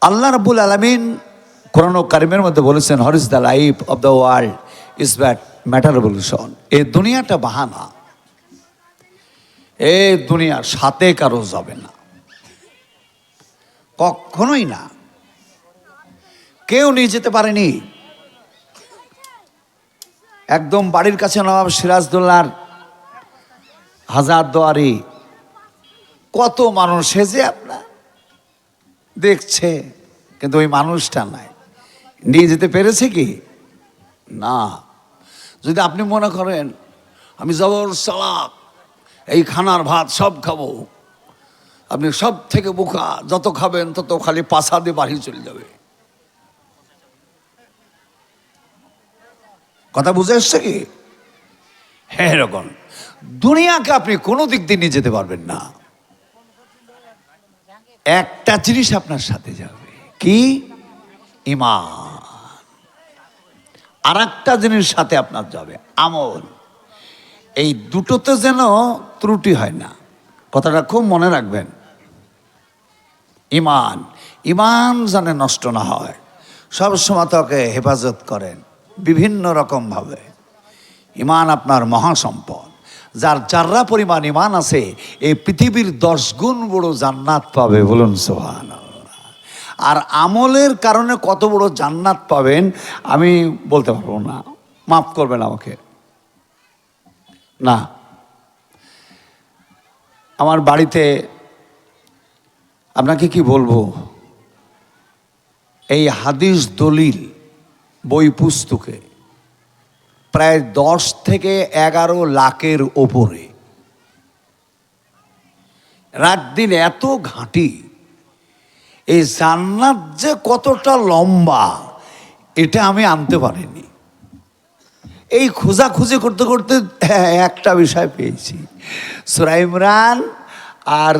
আল্লাহ রাবুল আলমিন কোরআন কারিমের মধ্যে বলেছেন her is the life of the world is but matter revolution এই দুনিয়াটা বাহানা। এ দুনিয়ার সাথে কারও যাবে না। কখনোই না। কেউ নিয়ে যেতে পারেনি। একদম বাড়ির কাছে নবাব সিরাজদৌল্লার হাজার দোয়ারি। কত মানুষ সেজে আপনার দেখছে, কিন্তু ওই মানুষটা নাই। নিয়ে যেতে পেরেছে কি? না। যদি আপনি মনে করেন, আমি জবর সালাক এই খানার ভাত সব খাব, আপনি সব থেকে বোকা, যত খাবেন তত খালি পাশা দিয়ে বাড়ি চলে যাবে। কথা বুঝে এসছে কি? হ্যাঁ এরকম। দুনিয়াকে আপনি কোনো দিক দিয়ে নিয়ে যেতে পারবেন না। একটা জিনিস আপনার সাথে যাবে। কি? ইমান। আর একটা জিনিস সাথে আপনার যাবে, আমল। এই দুটোতে যেন ত্রুটি হয় না। কথাটা খুব মনে রাখবেন। ইমান। ইমান যেন নষ্ট না হয়। সবসময় তাকে হেফাজত করেন। বিভিন্ন রকমভাবে ইমান আপনার মহাসম্পদ। যার চাররা পরিমাণ ইমান আছে, এই পৃথিবীর দশ গুণ বড় জান্নাত পাবে, বলুন সোহান আর আমলের কারণে কত বড় জান্নাত পাবেন, আমি বলতে পারব না। মাফ করবেন আমাকে। না। আমার বাড়িতে আপনাকে কি বলব? এই হাদিস দলিল, বই পুস্তকে প্রায় দশ থেকে এগারো লাখের ওপরে। রাত দিন এত ঘাঁটি, এই জান্নাত যে কতটা লম্বা, এটা আমি আনতে পারিনি। এই খোঁজাখুঁজি করতে করতে একটা বিষয় পেয়েছি। সুরা ইমরান আর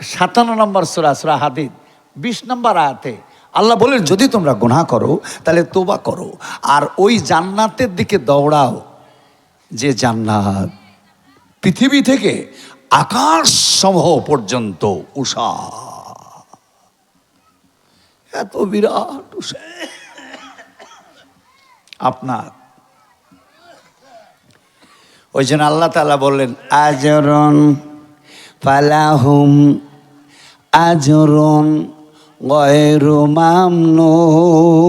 সাতান্ন নম্বর সুরা সুরা হাদিদ, বিশ নম্বর আয়াতে আল্লাহ বলেন যদি তোমরা গুনাহ করো, তাহলে তোবা করো। আর ওই জান্নাতের দিকে দৌড়াও, যে জান্নাত পৃথিবী থেকে আকাশ সমূহ পর্যন্ত উষা। এত বিরাট উষা। আপনার। ওই জন্য আল্লাহ তালা বললেন, আজরন পালাহুম আজরন গয়রু মামনুন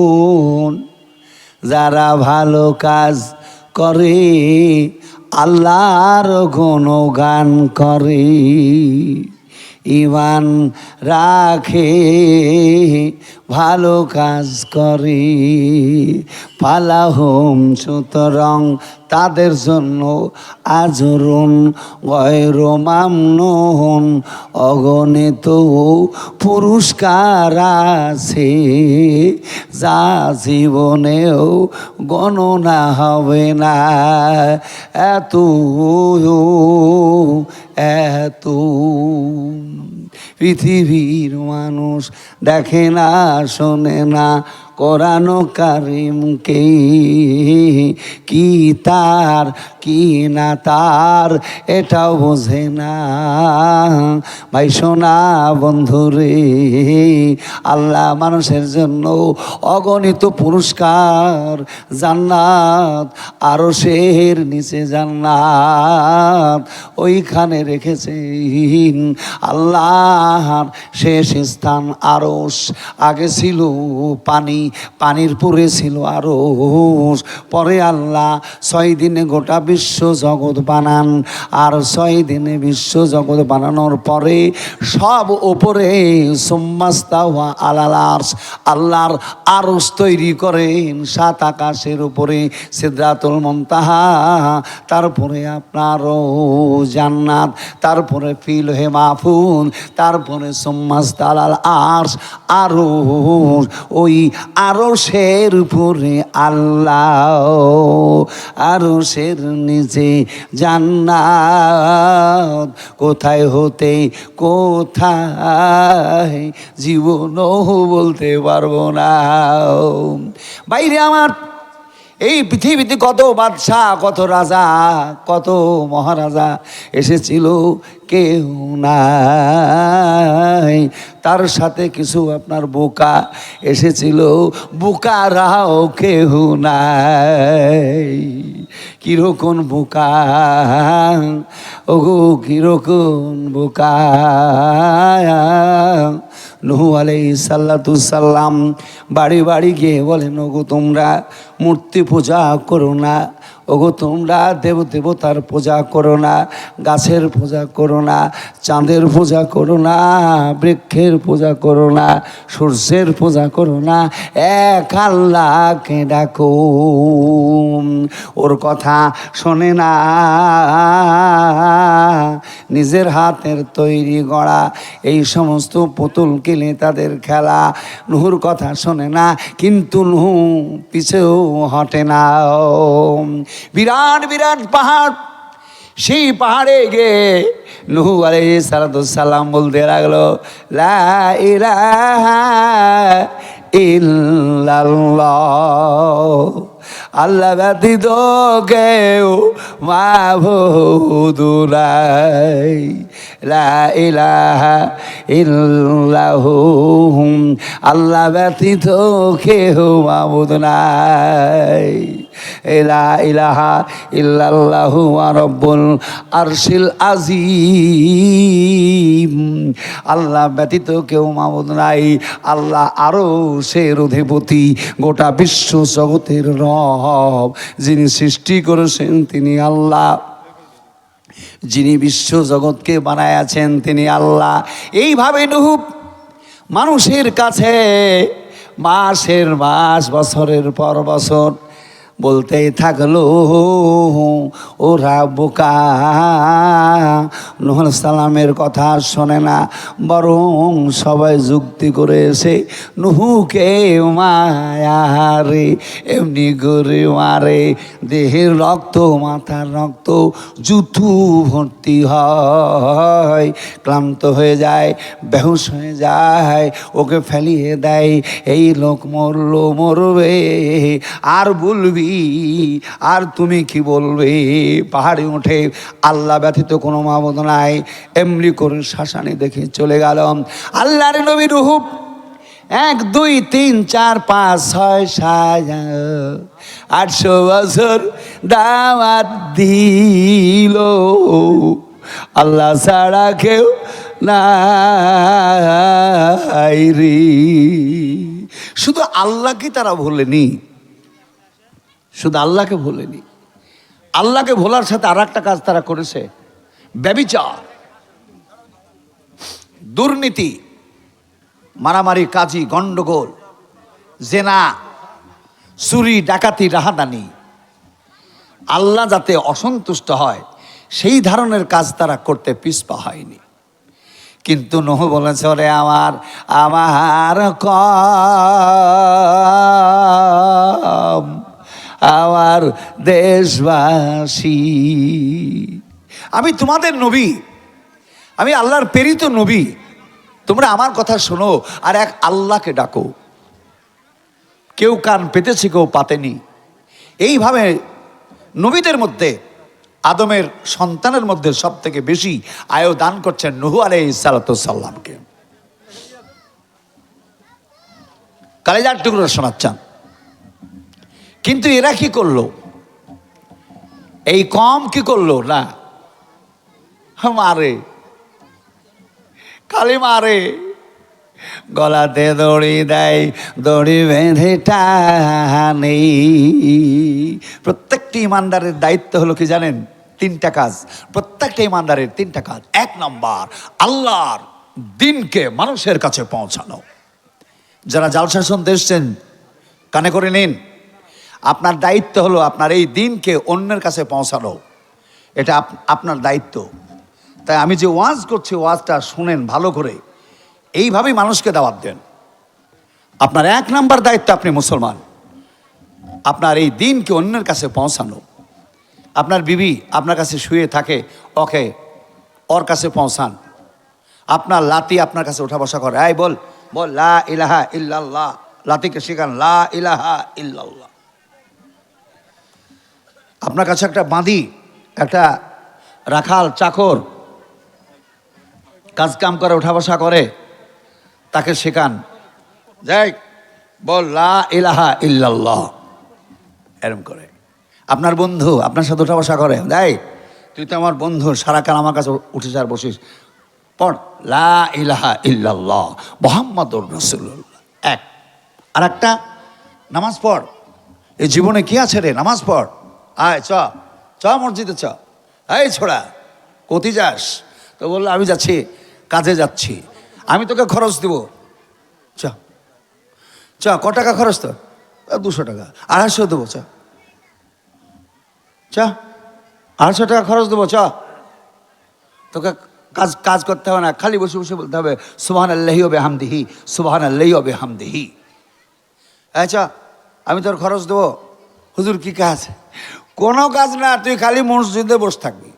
যারা ভালো কাজ করে আল্লাহর গুণগান করে। ইমান রাখে ভালো কাজ করে পালাহম সুতরাং তাদের জন্য আজরুন, গয়র মামনুন, অগণিত পুরস্কার আছে। যা জীবনেও গণনা হবে না। এত এত। পৃথিবীর মানুষ দেখে না। শোনে না। কোরআন কারিমকে কি তার, কি না তার, এটাও বোঝে না। ভাই সোনা বন্ধুরে আল্লাহ মানুষের জন্য অগণিত পুরস্কার, জান্নাত আরও শের নিচে জান্নাত, ওইখানে রেখেছেন। আল্লাহর শেষ স্থান আরস আগে ছিল পানি পানির পরে ছিল আরস পরে আল্লাহ ছয় দিনে গোটা বিশ্ব জগৎ বানান। আর ছয় দিনে বিশ্ব জগৎ বানানোর পরে সব ওপরে সোম্মাস্তা হওয়া আলালার্স আল্লাহর আরস তৈরি করেন সাত আকাশের উপরে সিদ্ধাতুল মন্তাহা। তারপরে আপনারও জান্নাত, তারপরে ফিল হে মাহফুন তারপরে সোম্মাস্তা আলাল আর্স আরও ওই আরও শের উপরে আল্লাহ আরও শের নিচে জান্নাত। কোথায় হতে, কোথায় জীবনও বলতে পারব না। বাইরে আমার এই পৃথিবীতে কত বাদশাহ, কত রাজা, কত মহারাজা এসেছিল, কেউ নাই। তার সাথে কিছু আপনার বোকা এসেছিল, বোকারাও কেউ নাই। কীরকম বোকা? ওগো, কীরকম বোকা? নহু আলাই সাল্লাতুসাল্লাম বাড়ি বাড়ি গিয়ে বলেন ওগো তোমরা মূর্তি পূজা করো না। ওগো, তোমরা দেব দেবতার পূজা করো না, গাছের পূজা করো না, চাঁদের পূজা করো না, বৃক্ষের পূজা করো না, সূর্যের পূজা করো না, এক আল্লাহকে ডাকো। ওর কথা শোনে না। নিজের হাতের তৈরি গড়া, এই সমস্ত পুতুল কিনে তাদের খেলা। নুহুর কথা শোনে না, কিন্তু নুহু পিছেও হটে না। বিরাট বিরাট পাহাড়। সেই পাহাড়ে গিয়ে নুহু আলাই সালাম বলতে লাগল আল্লাহ ব্যতীত কেউ মাহবুদুরাই লা ইলাহা ইল্লাহু আল্লাহ ব্যতীত কেউ মাহবুদ নাই। ইলা ইলাহা ইল্লাল্লাহু রব্বুল আরশিল আজিম আল্লাহ ব্যতীত কেউ মাহবুদ নাই। আল্লাহ আরও সের অধিপতি গোটা বিশ্ব জগতের রব। যিনি সৃষ্টি করেছেন, তিনি আল্লাহ। যিনি বিশ্ব জগৎকে বানায় আছেন, তিনি আল্লাহ। এইভাবে নুহু মানুষের কাছে মাসের মাস, বছরের পর বছর বলতেই থাকল ওরা বোকা নহল সালামের কথা শোনে না। বরং সবাই যুক্তি করে এসে নুহুকে মায়ারে এমনি করে মারে, দেহের রক্ত, মাথার রক্ত জুতু ভর্তি হয়। ক্লান্ত হয়ে যায়, বেহুশ হয়ে যায়, ওকে ফেলিয়ে দেয়, এই লোক মরলো, মরবে, আর বলবি, আর তুমি কি বলবে? পাহাড়ে উঠে আল্লাহ ব্যতীত কোনো নাই এমনি করুন শাসানি দেখে চলে গেল। আল্লাহর নবী রুহুব এক, দুই, তিন, চার, পাঁচ, ছয়, সাত, আটশো বছর দাওয়াত দিল। আল্লাহ ছাড়া কেউ রে। শুধু আল্লাহকে তারা ভোলেনি। শুধু আল্লাহকে ভোলেনি। আল্লাহকে ভোলার সাথে আর একটা কাজ তারা করেছে। ব্যবিচার, দুর্নীতি মারামারি কাজী, গণ্ডগোল, জেনা, চুরি, ডাকাতি, রাহাদানি। আল্লাহ যাতে অসন্তুষ্ট হয়, সেই ধরনের কাজ তারা করতে পিছপা হয়নি। কিন্তু নহু বলেছে, ওরে আমার আমার কম, আমার দেশবাসী। আমি তোমাদের নবী। আমি আল্লাহর প্রেরিত নবী। তোমরা আমার কথা শোনো আর এক আল্লাহকে ডাকো। কেউ কান পেতেছে, কেউ পাতেনি। এইভাবে নবীদের মধ্যে, আদমের সন্তানের মধ্যে সব থেকে বেশি আয়ো দান করছেন নুহু আলাই সালাতামকে কালেজার টুকরো শোনাচ্ছেন। কিন্তু এরা কি করল? এই কম কি করল? না মারে খালি মারে। গলাতে দড়ি দেয়, দড়ি বেঁধে টানে। প্রত্যেকটি ইমানদারের দায়িত্ব হলো কি জানেন? তিনটা কাজ। প্রত্যেকটা ইমানদারের তিনটা কাজ। এক নম্বর, আল্লাহর দিনকে মানুষের কাছে পৌঁছানো। যারা জালসা শুনতে এসছেন কানে করে নিন। আপনার দায়িত্ব হলো আপনার এই দিনকে অন্যের কাছে পৌঁছানো। এটা আপ- আপনার দায়িত্ব। তাই আমি যে ওয়াজ করছি, ওয়াজটা শুনেন ভালো করে। এইভাবেই মানুষকে দাওয়াত দেন। আপনার এক নাম্বার দায়িত্ব আপনি মুসলমান। আপনার এই দিনকে অন্যের কাছে পৌঁছানো। আপনার বিবি আপনার কাছে শুয়ে থাকে, ওকে ওর কাছে পৌঁছান। আপনার লাতি আপনার কাছে ওঠা বসা করে, এই বল বল, লা ইলাহা ইল্লাল্লাহ। লাতিকে শেখান, লা ইলাহা ইল্লাল্লাহ। আপনার কাছে একটা বাঁধি, একটা রাখাল চাকর কাজ কাম করে ওঠা বসা করে, তাকে শেখান। যাই, বল, লা ইলাহা ইল্লাল্লাহ। এরম করে। আপনার বন্ধু, আপনার সাথে ওঠা বসা করে। যাই, তুই তো আমার বন্ধু সারাকাল আমার কাছে উঠে আর বসিস। পড়, লা ইলাহা ইল্লাল্লাহ, মোহাম্মদুর রসুল্লাহ এক। আর একটা নামাজ পড়। এই জীবনে কি আছে রে? নামাজ পড়। আয়, চ। চ মসজিদে চ। এই ছোড়া, কোথায় যাস? তো বলল, আমি যাচ্ছি। কাজে যাচ্ছি। আমি তোকে খরচ দেব। চ। চ, ক টাকা খরচ তো দুশো টাকা। আড়াইশো দেবো, চ। চ। আড়াইশো টাকা খরচ দেবো, চ। তোকে কাজ কাজ করতে হবে না, খালি বসে বসে বলতে হবে সুবাহান আল্লাহি হবে হামদিহি সুবাহান আল্লাহি হবে হামদিহি আচ্ছা আমি তোর খরচ দেবো। হুজুর, কি কাজ? কোনো কাজ না, তুই খালি মসজিদে বসে থাকবি।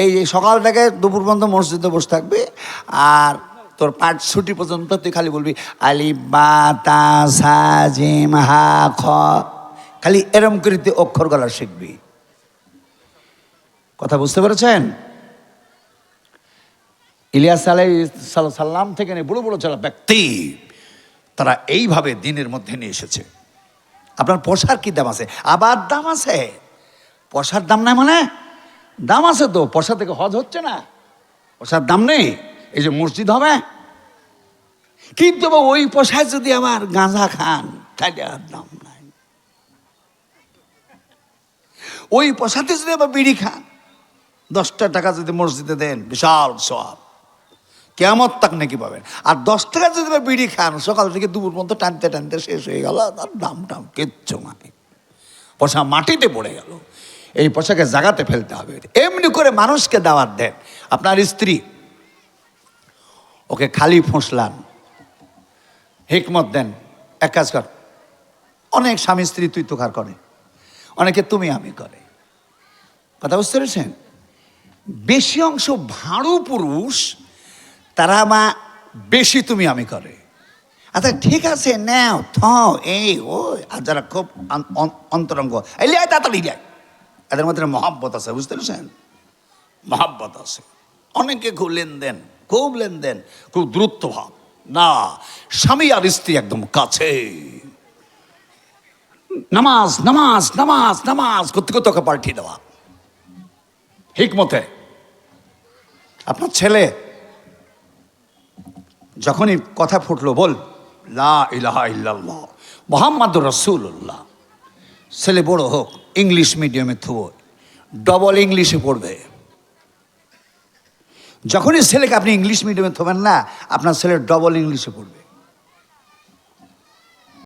এই সকাল থেকে দুপুর পর্যন্ত মসজিদে বসে থাকবি, আর তোর পাঠ ছুটি পর্যন্ত তুই খালি বলবি, আলি, বা জিম, হা, খ। খালি এরম করে তুই অক্ষর গলা শিখবি। কথা বুঝতে পেরেছেন? ইলিয়াস আলাই সাল্লাম থেকে নিয়ে বড় বড় যারা ব্যক্তি, তারা এইভাবে দিনের মধ্যে নিয়ে এসেছে। আপনার পয়সার কি দাম আছে? আবার দাম আছে। পয়সার দাম নাই মানে? দাম আছে তো, পয়সা থেকে হজ হচ্ছে না। পয়সার দাম নেই, এই যে মসজিদ হবে। কিন্তু ওই পয়সায় যদি আমার গাঁজা খান, তাহলে আর দাম নাই। ওই পয়সাতে যদি আবার বিড়ি খান, দশটা টাকা যদি মসজিদে দেন, বিশাল সব কেমন তাক নাকি পাবেন। আর দশ টাকা যদি বিড়ি খান, সকাল থেকে দুপুর পর্যন্ত টানতে টানতে শেষ হয়ে গেল তার দাম টাম কিচ্ছু নাই। পয়সা মাটিতে পড়ে গেল। এই পয়সাকে জাগাতে ফেলতে হবে। এমনি করে মানুষকে দাওয়াত দেন। আপনার স্ত্রী, ওকে খালি ফোঁসলান। হিকমত দেন। এক কাজ কর। অনেক স্বামী স্ত্রী তুই তোকার করে। অনেকে তুমি আমি করে। কথা বুঝতে পেরেছেন? বেশি অংশ ভাঁড়ু পুরুষ, তারা মা, বেশি তুমি আমি করে। আচ্ছা ঠিক আছে, নাও থ এই ও আর যারা খুব অন- অন- অন্তরঙ্গ। এই তাড়াতাড়ি লিয়ায় এদের মধ্যে মহাব্বত আছে, বুঝতে পেরেছেন? মহাব্বত আছে। অনেকে খুব লেনদেন খুব লেনদেন, খুব দূরত্ব ভাব। না, স্বামী আর স্ত্রী একদম কাছে। নামাজ নামাজ নামাজ নামাজ করতে করতে ওকে পাল্টিয়ে দেওয়া। হিকমতে। আপনার ছেলে যখনই কথা ফুটলো, বল, লা ইলাহা ইল্লাল্লাহ মোহাম্মদ রসুল্লাহ ছেলে বড় হোক ইংলিশ মিডিয়ামে থুব ডবল ইংলিশে পড়বে। যখনই ছেলেকে আপনি ইংলিশ মিডিয়ামে থবেন না, আপনার ছেলে ডবল ইংলিশে পড়বে।